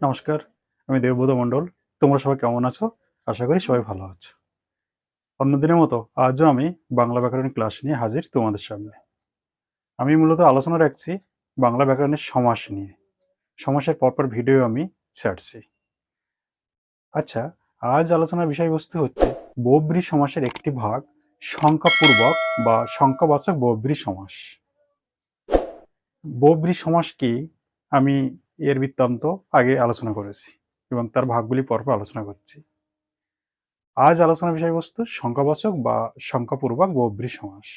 নমস্কার, আমি দেবব্রত মণ্ডল। তোমরা সবাই কেমন আছো? আশা করি সবাই ভালো আছো। অন্যদিনের মতো আজও আমি বাংলা ব্যাকরণের ক্লাস নিয়ে হাজির তোমাদের সামনে। আমি মূলত আলোচনা রাখছি বাংলা ব্যাকরণের সমাস নিয়ে। সমাসের পরপর ভিডিও আমি ছাড়ছি। আচ্ছা আজ আলোচনার বিষয়বস্তু হচ্ছে বব্রী সমাসের একটি ভাগ সংখ্যাপূর্বক বা সংখ্যাবাচক বব্রী সমাস। বব্রী সমাস কি? আমি এর বৃত্তান্ত আগে আলোচনা করেছি এবং তার ভাগগুলি পরপর আলোচনা করছি। আজ আলোচনার বিষয়বস্তু সংখ্যাবাচক বা সংখ্যাপূর্বক বব্রী সমাস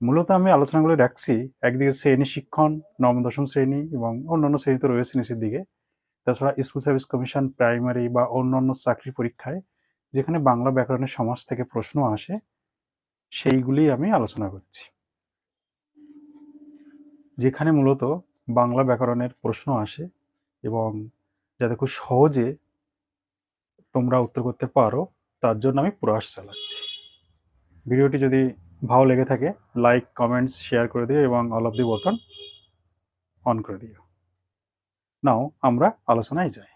মূলত আমি আলোচনাগুলো রাখছি একদিকে শ্রেণি শিক্ষণ, নবম, দশম শ্রেণি এবং অন্যান্য শ্রেণীতে রয়েছে নিচের দিকে। তাছাড়া স্কুল সার্ভিস কমিশন, প্রাইমারি বা অন্যান্য চাকরি পরীক্ষায় যেখানে বাংলা ব্যাকরণের সমাজ থেকে প্রশ্ন আসে, সেইগুলি আমি আলোচনা করছি। যেখানে মূলত বাংলা ব্যাকরণের প্রশ্ন আসে এবং যাতে খুব সহজে তোমরা উত্তর করতে পারো, তার জন্য আমি প্রয়াস চালাচ্ছি। ভিডিওটি যদি ভালো লেগে থাকে লাইক কমেন্টস শেয়ার করে দিও এবং all of the button on করে দিও। নাও আমরা আলোচনায় যাই।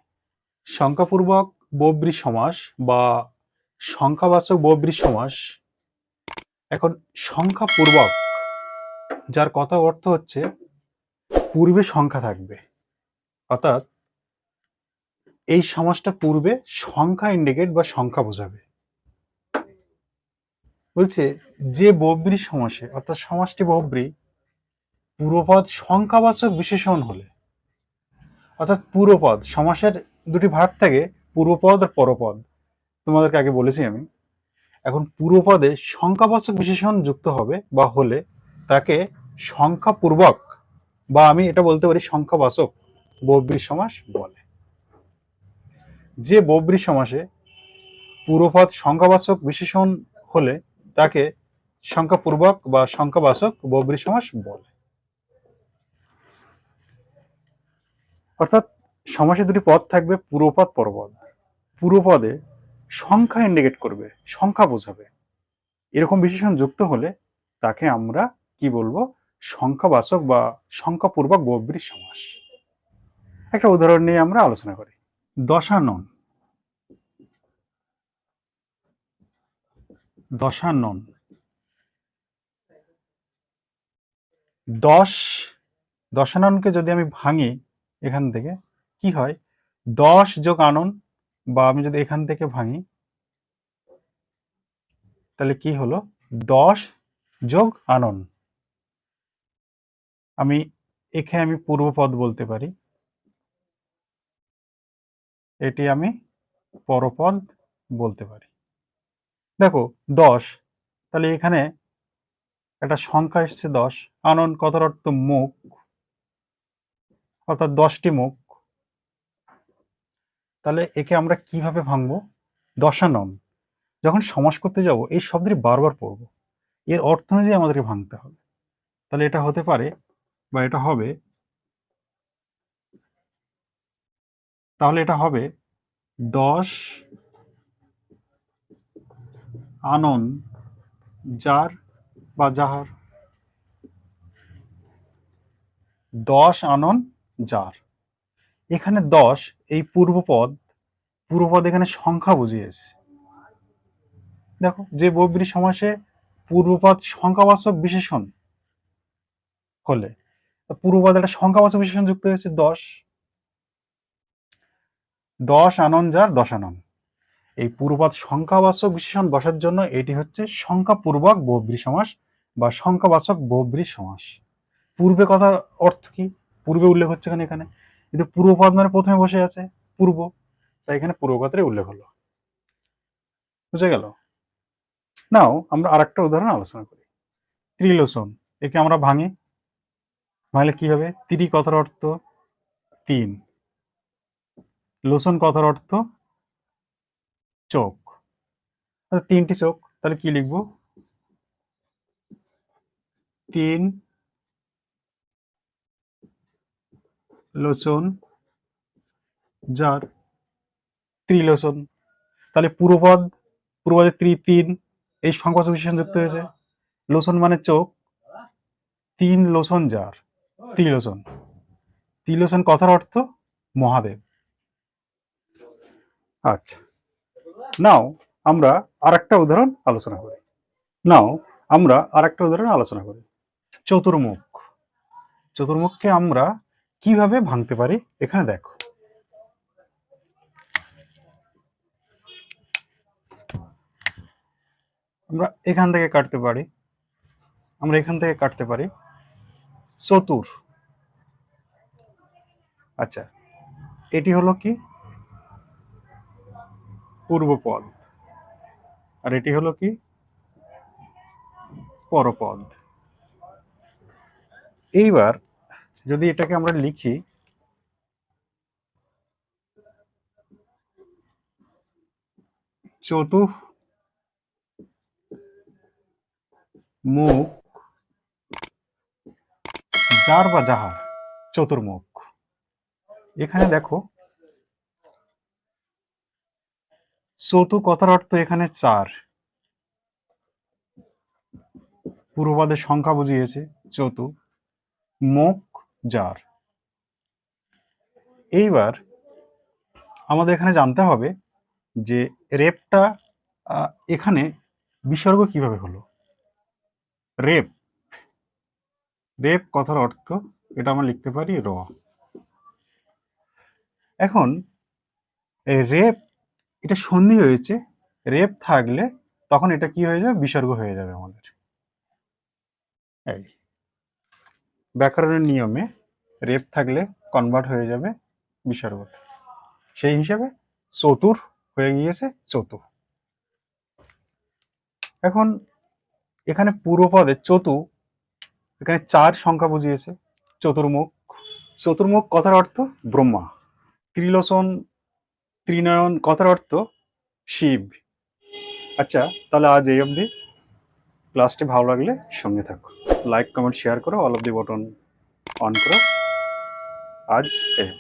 সংখ্যাপূর্বক বব্রী সমাস বা সংখ্যাবাচক বব্রী সমাস, এখন সংখ্যাপূর্বক, যার কথা অর্থ হচ্ছে পূর্বে সংখ্যা থাকবে। অর্থাৎ এই সমাজটা পূর্বে সংখ্যা ইন্ডিকেট বা সংখ্যা বোঝাবে। বলছে যে বব্রী সমাসে, অর্থাৎ সমাজটি বব্রী পূর্বপদ সংখ্যাবাচক বিশেষণ হলে, অর্থাৎ পূর্বপদ, সমাসের দুটি ভাগ থাকে পূর্বপদ আর পরপদ, তোমাদেরকে আগে বলেছি আমি, এখন পূর্বপদে সংখ্যাবাচক বিশেষণ যুক্ত হবে বা হলে তাকে সংখ্যাপূর্বক বা আমি এটা বলতে পারি সংখ্যাবাচক বব্রী সমাস বলে। যে বব্রী সমাসে পূর্বপদ সংখ্যাবাচক বিশেষণ হলে তাকে সংখ্যাপূর্বক বা সংখ্যাবাচক বব্রী সমাস বলে। অর্থাৎ সমাসে দুটি পদ থাকবে পূর্বপদ পরপদ। পূর্বপদে সংখ্যা ইন্ডিকেট করবে, সংখ্যা বোঝাবে। এরকম বিশেষণ যুক্ত হলে তাকে আমরা কি বলব? সংখ্যাবাচক বা সংখ্যাপূর্বক বব্রী সমাস। একটা উদাহরণ নিয়ে আমরা আলোচনা করি। দশানন। দশানন। দশ, দশাননকে যদি আমি ভাঙি এখান থেকে, কি হয়? দশ যোগ আনন বা আমি যদি এখান থেকে ভাঙি, তাহলে কি হলো? দশ যোগ আনন। আমি একে আমি পূর্বপদ বলতে পারি। এটি আমি পরপদ বলতে পারি। দেখো, দশ, তাহলে এখানে একটা সংখ্যা এসছে দশ। আনন কথার অর্থ মুখ, অর্থাৎ দশটি মুখ। তাহলে একে আমরা কীভাবে ভাঙবো? দশানন, যখন সমাস করতে যাব, এই শব্দটি বারবার পড়ব। এর অর্থ অনুযায়ী আমাদেরকে ভাঙতে হবে। তাহলে এটা হতে পারে বা এটা হবে, তাহলে এটা হবে দশ আনন যার বা যাহার, দশ আনন যার। এখানে দশ, এই পূর্বপদ পূর্বপদ এখানে সংখ্যা বুঝিয়েছে। দেখো, যে বব্রী সমাসে পূর্বপদ সংখ্যাবাচক বিশেষণ হলে পূর্বপদ একটা সংখ্যাবাচক বিশেষণ যুক্ত হয়েছে, দশ। দশ আনন যার দশ আনন। এই পূর্বপদ সংখ্যাবাচক বিশেষণ বসার জন্য এটি হচ্ছে সংখ্যাপূর্বক বহুব্রী সমাস বা সংখ্যাবাচক বহুব্রী সমাস। পূর্বে কথা অর্থ কি? পূর্বে উল্লেখ হচ্ছে এখানে এখানে? কিন্তু পূর্বপদ মানে প্রথমে বসে আছে, পূর্ব। তাই এখানে পূর্বপদের উল্লেখ হলো। বুঝে গেল? নাও, আমরা আরেকটা উদাহরণ আলোচনা করি। ত্রিলোচন, একে আমরা ভাঙি। ভাঙলে কি হবে? ত্রি কথার অর্থ তিন। লোসন কথার অর্থ চোখ। আচ্ছা, তিনটি চোখ তাহলে কি লিখব? তিন লোচন যার ত্রিলোচন তাহলে পূর্বপদ পূর্বপদে ত্রি তিন এই সংখ্যাবাচক বিশেষণ যুক্ত হয়েছে। লোচন মানে চোখ তিন লোচন যার। ত্রিলোচন ত্রিলোচন কথার অর্থ মহাদেব। আচ্ছা। নাও, আমরা আর একটা উদাহরণ আলোচনা করি। নাও, আমরা আরেকটা উদাহরণ আলোচনা করি। চতুর্মুখ। চতুর্মুখকে আমরা কীভাবে ভাঙতে পারি? এখানে দেখো। আমরা এখান থেকে কাটতে পারি। আমরা এখান থেকে কাটতে পারি। চতুর। আচ্ছা এটি হলো কি? পূর্বপদ। আর এটি হলো কি? পরপদ। এইবার যদি এটাকে আমরা লিখি, চতুঃ মুখ যার বা যাহার চতুর্মুখ। এখানে দেখো চতু কথার অর্থ এখানে চার। পূর্ববাদের সংখ্যা বুঝিয়েছে চতু মুখ যার এইবার আমাদের এখানে জানতে হবে যে রেপটা এখানে বিসর্গ কীভাবে হলো? রেপ রেপ কথার অর্থ এটা আমরা লিখতে পারি র। এখন রেপ, এটা সন্ধি হয়েছে, রেপ থাকলে তখন এটা কি হয়ে যাবে? বিসর্গ হয়ে যাবে আমাদের। এই ব্যাকরণের নিয়মে রেপ থাকলে কনভার্ট হয়ে যাবে বিসর্গ। সেই হিসাবে চতুর হয়ে গিয়েছে চতু। এখন এখানে পূর্বপদে চতু এখানে চার সংখ্যা বুঝিয়েছে, চতুর্মুখ। চতুর্মুখ কথার অর্থ ব্রহ্মা। ত্রিলোচন, ত্রিনয়ন কথার অর্থ শিব। আচ্ছা তাহলে আজ এই অবধি। ক্লাসটি ভালো লাগলে সঙ্গে থাকো। লাইক কমেন্ট শেয়ার করো all of the button on করো। আজ এই